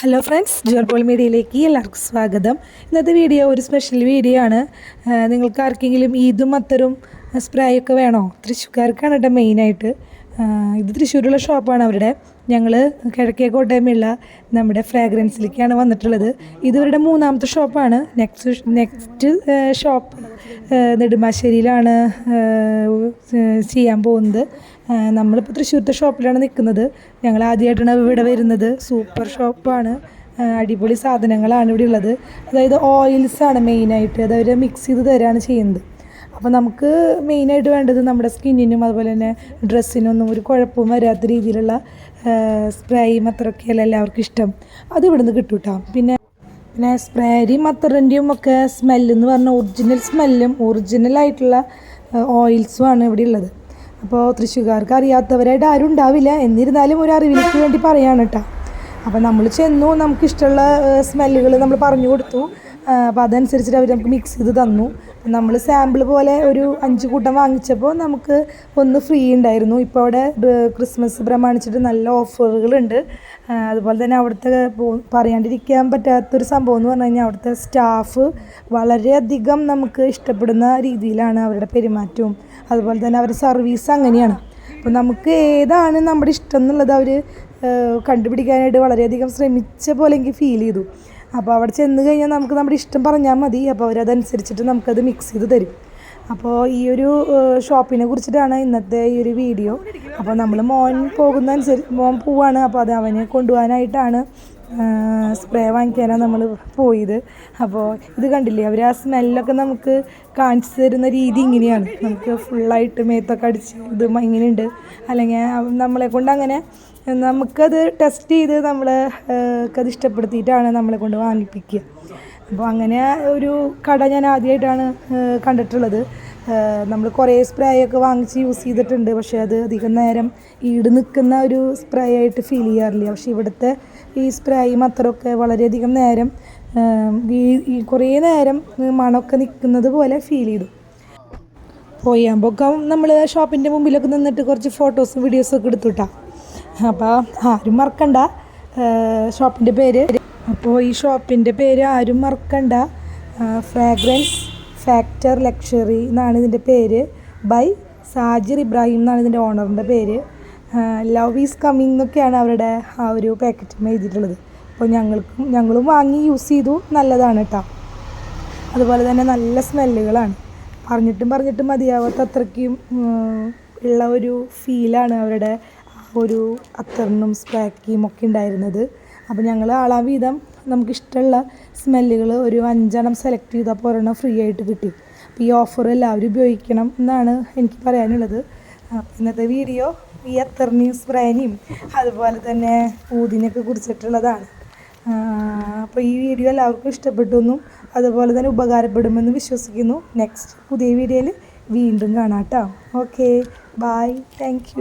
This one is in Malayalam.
ഹലോ ഫ്രണ്ട്സ് ജോർബോൾ മീഡിയയിലേക്ക് എല്ലാവർക്കും സ്വാഗതം. ഇന്നത്തെ വീഡിയോ ഒരു സ്പെഷ്യൽ വീഡിയോ ആണ്. നിങ്ങൾക്ക് ആർക്കെങ്കിലും ഈദും അത്തരും സ്പ്രേ ഒക്കെ വേണോ? തൃശ്ശൂർക്കാർക്കാണ് കേട്ടോ മെയിനായിട്ട് ഇത് തൃശ്ശൂരുള്ള ഷോപ്പാണ് അവരുടെ. ഞങ്ങൾ കിഴക്കേ കോട്ടയമുള്ള നമ്മുടെ ഫ്രാഗ്രൻസിലേക്കാണ് വന്നിട്ടുള്ളത്. ഇത് ഇവരുടെ മൂന്നാമത്തെ ഷോപ്പാണ്. നെക്സ്റ്റ് നെക്സ്റ്റ് ഷോപ്പ് നെടുമ്പാശ്ശേരിയിലാണ് ചെയ്യാൻ പോകുന്നത്. നമ്മളിപ്പോൾ തൃശ്ശൂരത്തെ ഷോപ്പിലാണ് നിൽക്കുന്നത് ഞങ്ങൾ ആദ്യമായിട്ടാണ് ഇവിടെ വരുന്നത്. സൂപ്പർ ഷോപ്പാണ് അടിപൊളി സാധനങ്ങളാണ് ഇവിടെ ഉള്ളത്. അതായത് ഓയിൽസാണ് മെയിനായിട്ട് അതവർ മിക്സ് ചെയ്ത് തരാണ് ചെയ്യുന്നത്. അപ്പോൾ നമുക്ക് മെയിനായിട്ട് വേണ്ടത് നമ്മുടെ സ്കിന്നിനും അതുപോലെ തന്നെ ഡ്രസ്സിനും ഒന്നും ഒരു കുഴപ്പവും വരാത്ത രീതിയിലുള്ള സ്പ്രേയും അത്രയൊക്കെയല്ല എല്ലാവർക്കും ഇഷ്ടം. അത് ഇവിടുന്ന് കിട്ടും കേട്ടോ പിന്നെ പിന്നെ സ്പ്രേയും അത്തറിന്റെയും ഒക്കെ സ്മെല്ലെന്ന് പറഞ്ഞാൽ ഒറിജിനൽ സ്മെല്ലും ഒറിജിനൽ ആയിട്ടുള്ള ഓയിൽസും ആണ് ഇവിടെ ഉള്ളത്. അപ്പോൾ തൃശ്ശൂർക്കാർക്ക് അറിയാത്തവരായിട്ട് ആരും ഉണ്ടാവില്ല. എന്നിരുന്നാലും ഒരു അറിവിലേക്ക് വേണ്ടി പറയാണ് കേട്ടോ അപ്പോൾ നമ്മൾ ചെന്നു നമുക്കിഷ്ടമുള്ള സ്മെല്ലുകൾ നമ്മൾ പറഞ്ഞു കൊടുത്തു. അപ്പോൾ അതനുസരിച്ചിട്ട് അവർ നമുക്ക് മിക്സ് ചെയ്ത് തന്നു. നമ്മൾ സാമ്പിൾ പോലെ ഒരു അഞ്ച് കൂട്ടം വാങ്ങിച്ചപ്പോൾ നമുക്ക് ഒന്ന് ഫ്രീ ഉണ്ടായിരുന്നു. ഇപ്പോൾ അവിടെ ക്രിസ്മസ് പ്രമാണിച്ചിട്ട് നല്ല ഓഫറുകളുണ്ട് അതുപോലെ തന്നെ അവിടുത്തെ പറയാണ്ടിരിക്കാൻ പറ്റാത്തൊരു സംഭവം എന്ന് പറഞ്ഞു കഴിഞ്ഞാൽ അവിടുത്തെ സ്റ്റാഫ് വളരെയധികം നമുക്ക് ഇഷ്ടപ്പെടുന്ന രീതിയിലാണ് അവരുടെ പെരുമാറ്റവും. അതുപോലെ തന്നെ അവരുടെ സർവീസ് അങ്ങനെയാണ്. അപ്പോൾ നമുക്ക് ഏതാണ് നമ്മുടെ ഇഷ്ടം എന്നുള്ളത് അവർ കണ്ടുപിടിക്കാനായിട്ട് വളരെയധികം ശ്രമിച്ച പോലെ എനിക്ക് ഫീൽ ചെയ്തു. അപ്പോൾ അവിടെ ചെന്ന് കഴിഞ്ഞാൽ നമുക്ക് നമ്മുടെ ഇഷ്ടം പറഞ്ഞാൽ മതി. അപ്പോൾ അവരതനുസരിച്ചിട്ട് നമുക്കത് മിക്സ് ചെയ്ത് തരും. അപ്പോൾ ഈ ഒരു ഷോപ്പിനെ കുറിച്ചിട്ടാണ് ഇന്നത്തെ ഈ ഒരു വീഡിയോ. അപ്പോൾ നമ്മൾ മോൻ പോകുന്ന അനുസരിച്ച് മോൻ പോവാണ്. അപ്പോൾ അത് അവനെ കൊണ്ടുപോകാനായിട്ടാണ് സ്പ്രേ വാങ്ങിക്കാനാണ് നമ്മൾ പോയത്. അപ്പോൾ ഇത് കണ്ടില്ലേ? അവർ ആ സ്മെല്ലൊക്കെ നമുക്ക് കാണിച്ചു തരുന്ന രീതി ഇങ്ങനെയാണ്. നമുക്ക് ഫുള്ളായിട്ട് മേത്തൊക്കെ അടിച്ച് ഇത് ഇങ്ങനെയുണ്ട്. അല്ലെങ്കിൽ നമ്മളെ കൊണ്ട് അങ്ങനെ നമുക്കത് ടെസ്റ്റ് ചെയ്ത് നമ്മൾ അത് ഇഷ്ടപ്പെടുത്തിയിട്ടാണ് നമ്മളെ കൊണ്ട് വാങ്ങിപ്പിക്കുക. അപ്പോൾ അങ്ങനെ ഒരു കട ഞാൻ ആദ്യമായിട്ടാണ് കണ്ടിട്ടുള്ളത്. നമ്മൾ കുറേ സ്പ്രേ ഒക്കെ വാങ്ങിച്ച് യൂസ് ചെയ്തിട്ടുണ്ട്. പക്ഷേ അത് അധികം നേരം ഈട് നിൽക്കുന്ന ഒരു സ്പ്രേ ആയിട്ട് ഫീൽ ചെയ്യാറില്ല. പക്ഷേ ഇവിടുത്തെ ഈ സ്പ്രേയും അത്രയൊക്കെ വളരെയധികം നേരം ഈ കുറേ നേരം മണമൊക്കെ നിൽക്കുന്നത് പോലെ ഫീൽ ചെയ്തു. പോയാകുമ്പോൾ നമ്മൾ ഷോപ്പിന്റെ മുമ്പിലൊക്കെ നിന്നിട്ട് കുറച്ച് ഫോട്ടോസും വീഡിയോസും ഒക്കെ എടുത്തുട്ടാ അപ്പോൾ ആരും മറക്കണ്ട ഷോപ്പിന്റെ പേര്. അപ്പോൾ ഈ ഷോപ്പിന്റെ പേര് ആരും മറക്കണ്ട. ഫ്രാഗ്രൻസ് ഫാക്ടർ ലക്ഷറി എന്നാണ് ഇതിന്റെ പേര്. ബൈ സാജിർ ഇബ്രാഹിം എന്നാണ് ഇതിന്റെ ഓണറിന്റെ പേര്. ലവ് ഈസ് കമ്മിങ് എന്നൊക്കെയാണ് അവരുടെ ആ ഒരു പാക്കറ്റിൽ എഴുതിയിട്ടുള്ളത്. അപ്പോൾ ഞങ്ങൾക്കും ഞങ്ങളും വാങ്ങി യൂസ് ചെയ്തു. നല്ലതാണ് കേട്ടോ അതുപോലെ തന്നെ നല്ല സ്മെല്ലുകളാണ് പറഞ്ഞിട്ടും പറഞ്ഞിട്ടും മതിയാവാത്ത അത്രയ്ക്കും ഉള്ള ഒരു ഫീലാണ് അവരുടെ ഒരു അത്തറിനും സ്പ്രാക്കിയും ഒക്കെ ഉണ്ടായിരുന്നത്. അപ്പോൾ ഞങ്ങൾ ആളാ വീതം നമുക്കിഷ്ടമുള്ള സ്മെല്ലുകൾ ഒരു അഞ്ചെണ്ണം സെലക്ട് ചെയ്താൽ ഒരെണ്ണം ഫ്രീ ആയിട്ട് കിട്ടി. അപ്പോൾ ഈ ഓഫർ എല്ലാവരും ഉപയോഗിക്കണം എന്നാണ് എനിക്ക് പറയാനുള്ളത്. ഇന്നത്തെ വീഡിയോ ഈ അത്തറിനെയും സ്പ്രേനെയും അതുപോലെ തന്നെ ഊതിനെയൊക്കെ കുറിച്ചിട്ടുള്ളതാണ്. അപ്പോൾ ഈ വീഡിയോ എല്ലാവർക്കും ഇഷ്ടപ്പെട്ടെന്നും അതുപോലെ തന്നെ ഉപകാരപ്പെടുമെന്ന് വിശ്വസിക്കുന്നു. നെക്സ്റ്റ് പുതിയ വീഡിയോയിൽ വീണ്ടും കാണാം കേട്ടോ. Okay bye thank